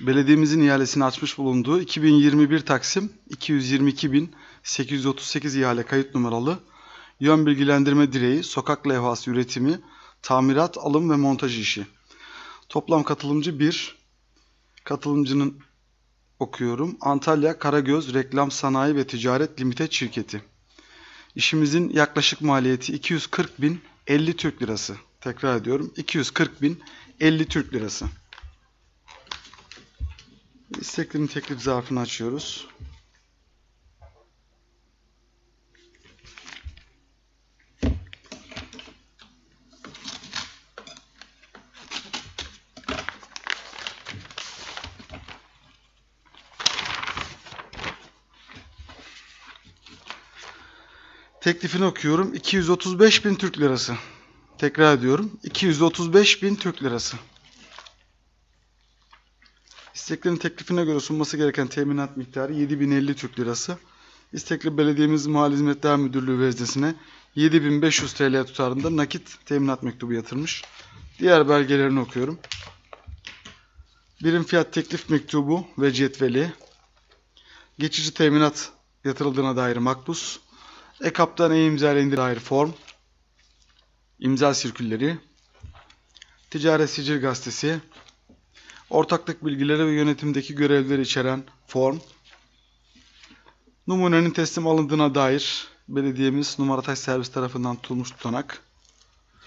belediyemizin ihalesini açmış bulunduğu 2021 Taksim 222.838 ihale kayıt numaralı yön bilgilendirme direği, sokak levhası üretimi, tamirat, alım ve montaj işi. Toplam katılımcı 1. Katılımcının okuyorum. Antalya Karagöz Reklam Sanayi ve Ticaret Limited Şirketi. İşimizin yaklaşık maliyeti 240 bin 50 Türk Lirası. Tekrar ediyorum. 240 bin 50 Türk Lirası. İsteklerin teklif zarfını açıyoruz. Teklifini okuyorum. 235 bin Türk Lirası. Tekrar ediyorum. 235 bin Türk Lirası. İsteklerin teklifine göre sunması gereken teminat miktarı 7050 Türk Lirası. İstekli Belediyemiz Mali Hizmetler Müdürlüğü veznesine 7500 TL tutarında nakit teminat mektubu yatırmış. Diğer belgelerini okuyorum. Birim fiyat teklif mektubu ve cetveli. Geçici teminat yatırıldığına dair makbuz. EKAP'tan e-imzalayın dair form. imza sirkülleri. Ticaret Sicil Gazetesi. Ortaklık bilgileri ve yönetimdeki görevleri içeren form. Numunenin teslim alındığına dair belediyemiz numarataş servis tarafından tutulmuş tutanak.